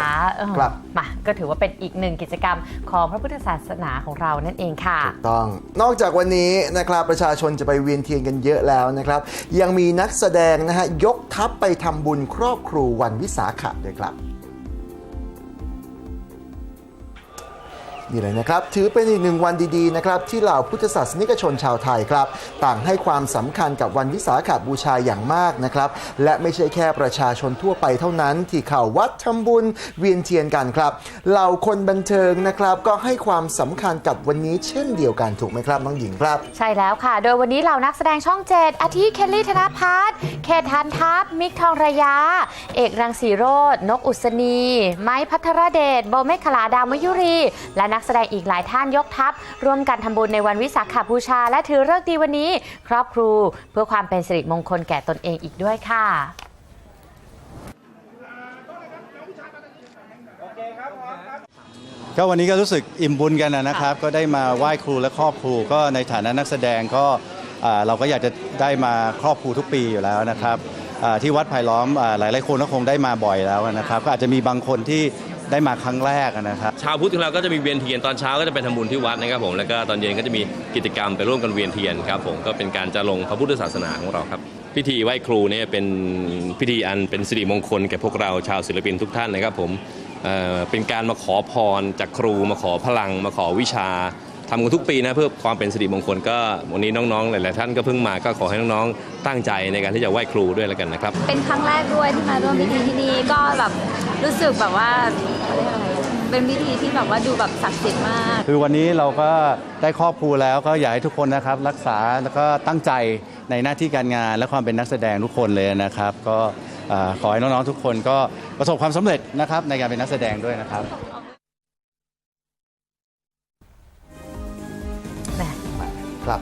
นะคะเออครับมาก็ถือว่าเป็นอีกหนึ่งกิจกรรมของพระพุทธศาสนาของเรานั่นเองค่ะถูกต้อง นอกจากวันนี้นะครับประชาชนจะไปเวียนเทียนกันเยอะแล้วนะครับ ยังมีนักแสดงนะฮะยกทัพไปทำบุญครอบครูวันวิสาขะด้วยครับ นี่เลยนะครับ ถือเป็นอีกหนึ่งวันดีๆนะครับที่เหล่าพุทธศาสนิกชนชาวไทยครับ ต่างให้ความสำคัญกับวันวิสาขบูชาอย่างมากนะครับ และไม่ใช่แค่ประชาชนทั่วไปเท่านั้น ที่เข้าวัดทำบุญเวียนเทียนกันครับเหล่าคนบันเทิงนะครับ ก็ให้ความสำคัญกับวันนี้เช่นเดียวกันถูกไหมครับน้องหญิงครับ ใช่แล้วค่ะ โดยวันนี้เหล่านักแสดงช่องเจ็ดอาทิเคลลี่ธนพัฒน์เคทันทัพมิกทองระยะเอกรังสีโรดนกอุศนี ไม้พัทรเดชโบเมฆขลาดาวมยุรีและนัักแสดงอีกหลายท่านยกทัพ ร่วมกันทำบุญในวันวิสาขบูชา และถือเลิกดีวันนี้ ครอบครูเพื่อความเป็นสิริมงคลแก่ตนเองอีกด้วยค่ะก็วันนี้ก็รู้สึกอิ่มบุญกันนะครับ ก็ได้มาไหว้ครูและครอบครูก็ในฐานะนักแสดงก็เราก็อยากจะได้มาครอบครูทุกปีอยู่แล้วนะครับที่วัดไผ่ล้อมอ่าหลายๆคนก็คงได้มาบ่อยแล้วนะครับ ก็อาจจะมีบางคนที่ ได้มาครั้งแรกนะครับ ชาวพุทธของเราก็จะมีเวียนเทียนตอนเช้าก็จะไปทำบุญที่วัดนะครับผมแล้วก็ตอนเย็นก็จะมีกิจกรรมไปร่วมกันเวียนเทียนครับผมก็เป็นการจะลงพระพุทธศาสนาของเราครับ พิธีไหว้ครูเนี่ยเป็นพิธีอันเป็นสิริมงคลแก่พวกเราชาวศิลปินทุกท่านนะครับผมเอ่อเป็นการมาขอพรจากครูมาขอพลัง มาขอวิชา ทำกันทุกปีนะเพื่อความเป็นสิริมงคลก็วันนี้น้องๆหลายๆท่านก็เพิ่งมาก็ขอให้น้องๆตั้งใจในการที่จะไหว้ครูด้วยแล้วกันนะครับ เป็นครั้งแรกด้วยที่มาร่วมพิธีที่นี่ก็แบบรู้สึกแบบว่าเขาเรียกอะไรเป็นพิธีที่แบบว่าดูแบบศักดิ์สิทธิ์มาก คือวันนี้เราก็ได้ครอบครูแล้วก็อยากให้ทุกคนนะครับ รักษาแล้วก็ตั้งใจในหน้าที่การงานและความเป็นนักแสดงทุกคนเลยนะครับ ก็เอ่อขอให้น้องๆทุกคนก็ประสบความสำเร็จนะครับในการเป็นนักแสดงด้วยนะครับ ครับ